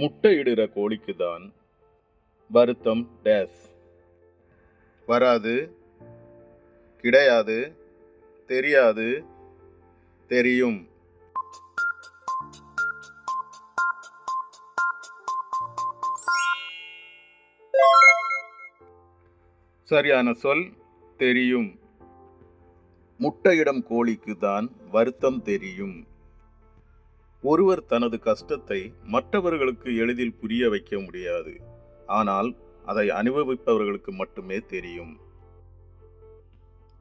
முட்டையிடுற கோழிக்கு தான் வருத்தம் டேஸ். வராது கிடையாது தெரியாது தெரியும். சரியான சொல் தெரியும். முட்டையிடம் கோழிக்கு தான் வருத்தம் தெரியும். ஒருவர் தனது கஷ்டத்தை மற்றவர்களுக்கு எளிதில் புரிய வைக்க முடியாது. ஆனால் அதை அனுபவிப்பவர்களுக்கு மட்டுமே தெரியும்.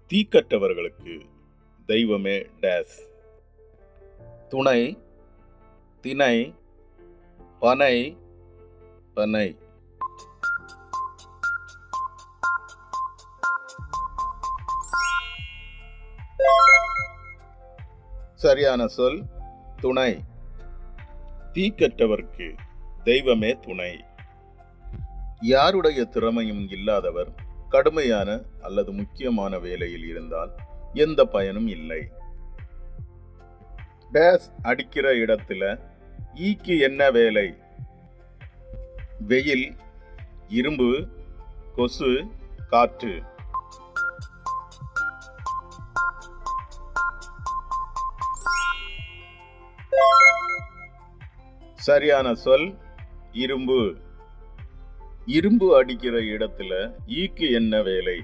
தீக்கற்றவர்களுக்கு தெய்வமே டேஸ். துணை திணை பனை பனை. சரியான சொல். துணை. தீக்கற்றவர்க்கு தெய்வமே துணை. யாருடைய திறமையும் இல்லாதவர் கடுமையான அல்லது முக்கியமான வேலையில் இருந்தால் எந்த பயனும் இல்லை. டேஸ் அடிக்கிற இடத்துல ஈக்கு என்ன வேலை? வெயில் இரும்பு கொசு காற்று. சரியான சொல் இரும்பு. இரும்பு அடிக்கிற இடத்துல ஈக்கு என்ன வேலை?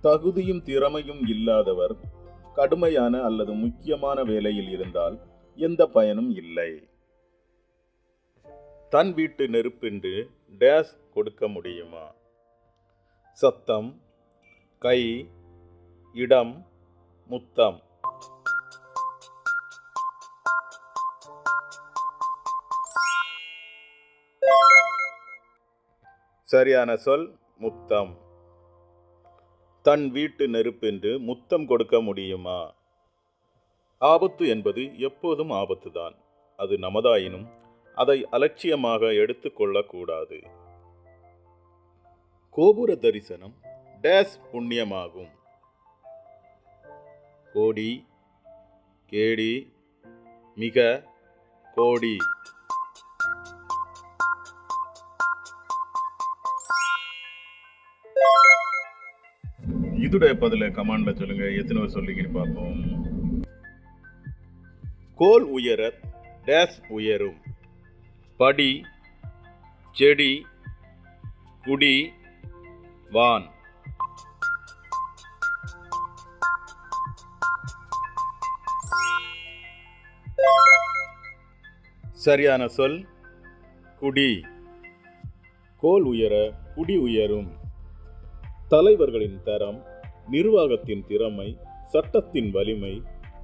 தகுதியும் திறமையும் இல்லாதவர் கடுமையான அல்லது முக்கியமான வேலையில் இருந்தால் எந்த பயனும் இல்லை. தன் வீட்டு நெருப்பென்று டேஸ் கொடுக்க முடியுமா? சத்தம் கை இடம் முத்தம். சரியான சொல் முத்தம். தன் வீட்டு நெருப்பென்று முத்தம் கொடுக்க முடியுமா? ஆபத்து என்பது எப்போதும் ஆபத்துதான். அது நமதாயினும் அதை அலட்சியமாக எடுத்துக்கொள்ளக்கூடாது கோபுர தரிசனம் டேஸ் புண்ணியமாகும். கோடி கேடி மிக கோடி. இதுடைய பதில கமாண்ட்ல சொல்லுங்க. எத்தனை பேர் சொல்லிங்கன்னு பார்ப்போம். கோல் உயர டேஸ் உயரும். படி செடி குடி வான். சரியான சொல் குடி. கோல் உயர குடி உயரும். தலைவர்களின் தரம் நிர்வாகத்தின் திறமை சட்டத்தின் வலிமை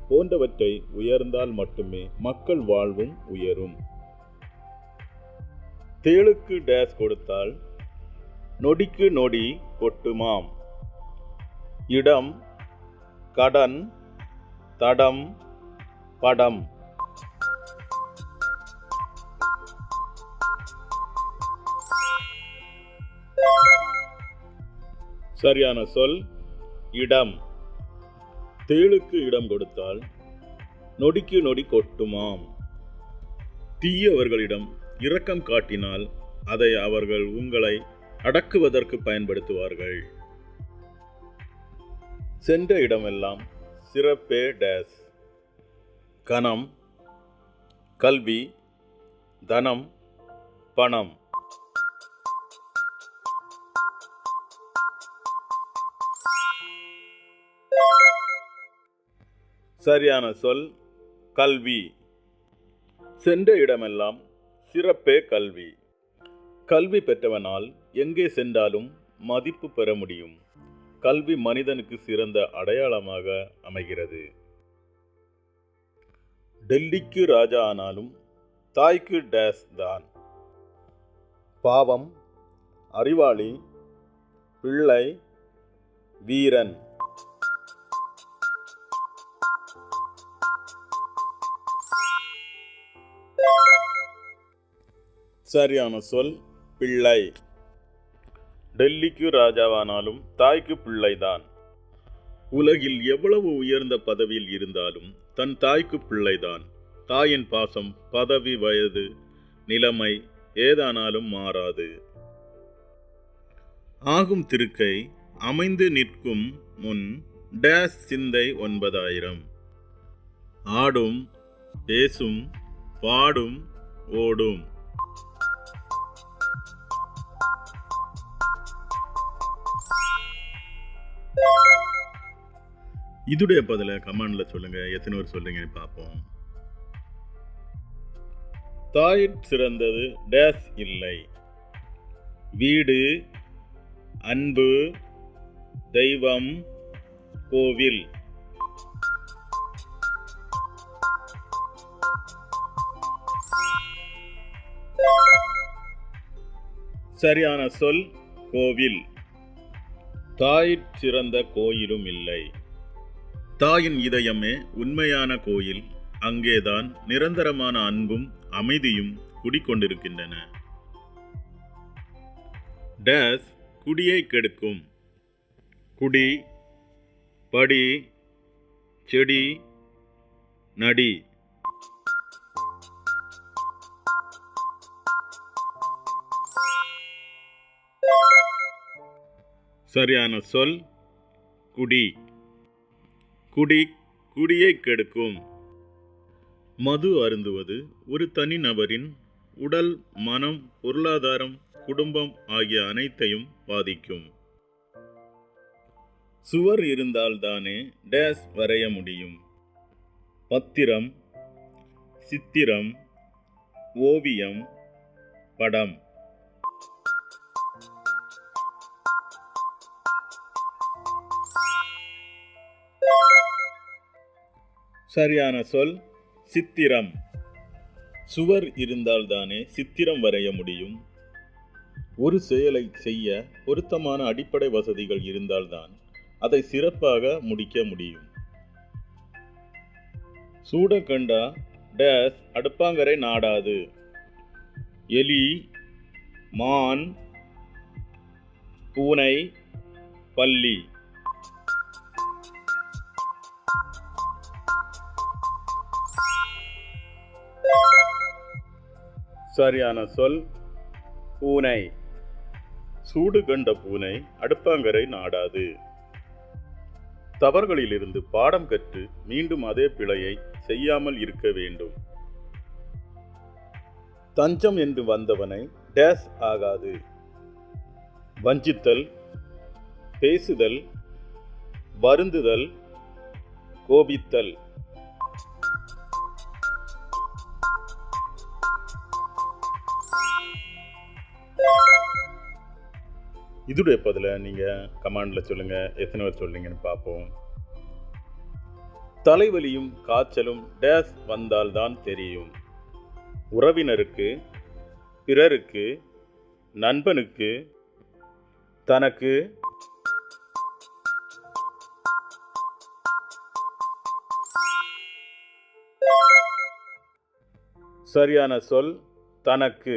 போன்றவற்றை உயர்ந்தால் மட்டுமே மக்கள் வாழ்வும் உயரும். தேளுக்கு டேஸ் கொடுத்தால் நொடிக்கு நொடி கொட்டுமாம். இடம் கடன் தடம் படம். சரியான சொல். இடம். தேளுக்கு இடம் கொடுத்தால் நொடிக்கு நொடி கொட்டுமாம். தீயவர்களிடம் இரக்கம் காட்டினால் அதை அவர்கள் உங்களை அடக்குவதற்கு பயன்படுத்துவார்கள். சென்ற இடமெல்லாம் சிறப்பே டேஸ். கணம் கல்வி தனம் பணம். சரியான சொல் கல்வி. சென்ற இடமெல்லாம் சிறப்பே கல்வி. கல்வி பெற்றவனால் எங்கே சென்றாலும் மதிப்பு பெற முடியும். கல்வி மனிதனுக்கு சிறந்த அடையாளமாக அமைகிறது. டெல்லிக்கு ராஜா ஆனாலும் தாய்க்கு டேஸ் தான். பாவம் அறிவாளி பிள்ளை வீரன். சரியான சொல் பிள்ளை. டெல்லிக்கு ராஜாவானாலும் தாய்க்கு பிள்ளைதான். உலகில் எவ்வளவு உயர்ந்த பதவியில் இருந்தாலும் தன் தாய்க்கு பிள்ளைதான். தாயின் பாசம் பதவி வயது நிலைமை ஏதானாலும் மாறாது. ஆகும் திருக்கை அமைந்து நிற்கும் முன் டேஸ் சிந்தை ஒன்பதாயிரம். ஆடும் பேசும் பாடும் ஓடும். இதுடைய பதில கமெண்ட்ல சொல்லுங்க. எத்தனை பேர் சொல்றீங்கன்னு பார்ப்போம். தாயிற் சிறந்தது டேஸ் இல்லை. வீடு அன்பு தெய்வம் கோவில். சரியான சொல் கோவில். தாயிற் சிறந்த கோயிலும் இல்லை. தாயின் இதயமே உண்மையான கோயில் அங்கேதான் நிரந்தரமான அன்பும் அமைதியும் குடிக்கொண்டிருக்கின்றன. டேஸ் குடியை கெடுக்கும். குடி படி செடி நடி. சரியான சொல் குடி. குடி குடியை கெடுக்கும். மது அருந்துவது ஒரு தனிநபரின் உடல் மனம் பொருளாதாரம் குடும்பம் ஆகிய அனைத்தையும் பாதிக்கும். சுவர் இருந்தால்தானே டேஸ் வரைய முடியும். பத்திரம் சித்திரம் ஓவியம் படம். சரியான சொல் சித்திரம். சுவர் இருந்தால்தானே சித்திரம் வரைய முடியும். ஒரு செயலை செய்ய பொருத்தமான அடிப்படை வசதிகள் இருந்தால்தான் அதை சிறப்பாக முடிக்க முடியும். சூட கண்டா டேஸ் அடுப்பாங்கரை நாடாது. எலி மான் பூனை பள்ளி சரியான சொல் பூனை. சூடு கண்ட பூனை அடுப்பாங்கரை நாடாது. தவறுகளிலிருந்து பாடம் கற்று மீண்டும் அதே பிழையை செய்யாமல் இருக்க வேண்டும். தஞ்சம் என்று வந்தவனை டேஸ் ஆகாது. வஞ்சித்தல் பேசுதல் வருந்துதல் கோபித்தல். இதோடைய பதில நீங்கள் கமாண்டில் சொல்லுங்கள் எத்தனை பேர் சொல்றீங்கன்னு பார்ப்போம். தலைவலியும் காய்ச்சலும் டேஸ் வந்தால்தான் தெரியும். உறவினருக்கு பிறருக்கு நண்பனுக்கு தனக்கு சரியான சொல் தனக்கு.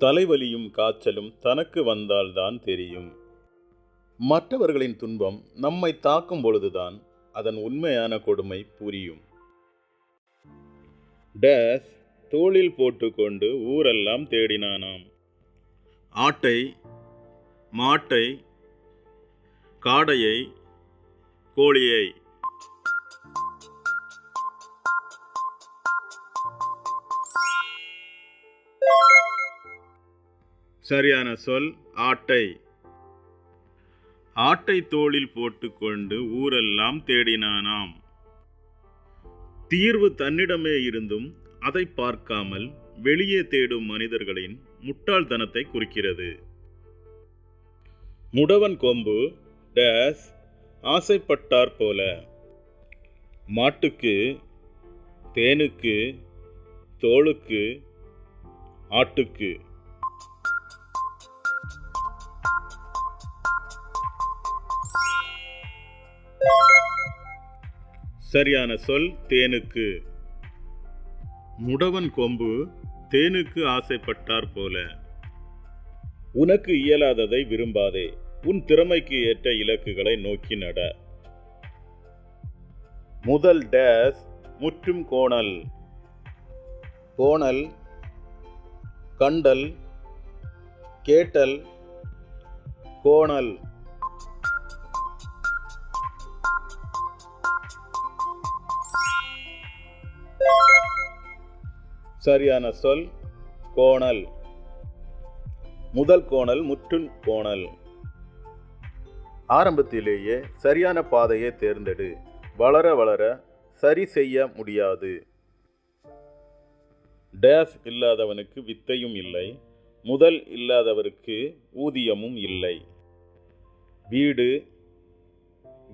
தலைவலியும் காய்ச்சலும் தனக்கு வந்தால்தான் தெரியும். மற்றவர்களின் துன்பம் நம்மை தாக்கும் பொழுதுதான் அதன் உண்மையான கொடுமை புரியும். டேஸ் தோளில் போட்டுக்கொண்டு ஊரெல்லாம் தேடினானாம். ஆட்டை மாட்டை காடையை கோழியை சரியான சொல் ஆட்டை. ஆட்டை தோளில் போட்டுக்கொண்டு ஊரெல்லாம் தேடினானாம். தீர்வு தன்னிடமே இருந்தும் அதை பார்க்காமல் வெளியே தேடும் மனிதர்களின் முட்டாள்தனத்தை குறிக்கிறது. முடவன் கொம்பு டேஸ் ஆசைப்பட்டார் போல. மாட்டுக்கு தேனுக்கு தோளுக்கு ஆட்டுக்கு. சரியான சொல் தேனுக்கு. முடவன் கொம்பு தேனுக்கு ஆசைப்பட்டார் போல. உனக்கு இயலாததை விரும்பாதே உன் திறமைக்கு ஏற்ற இலக்குகளை நோக்கி நட. முதல் டேஸ் முற்றும் கோணல். கோணல் கண்டல் கேட்டல் கோணல். சரியான சொல் கோணல். முதல் கோணல் முற்றும் கோணல். ஆரம்பத்திலேயே சரியான பாதையை தேர்ந்தெடு. வளர வளர சரி செய்ய முடியாது. டேஸ் இல்லாதவனுக்கு வித்தையும் இல்லை. முதல் இல்லாதவருக்கு ஊதியமும் இல்லை. வீடு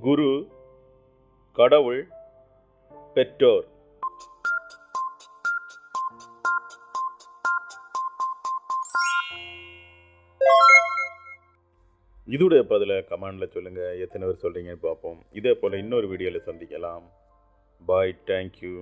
குரு கடவுள் பெற்றோர். இதோடைய பதிலை கமெண்டில் சொல்லுங்கள் எத்தனை பேர் சொல்கிறீங்கன்னு பார்ப்போம். இதே போல் இன்னொரு வீடியோவில் சந்திக்கலாம். Bye thank you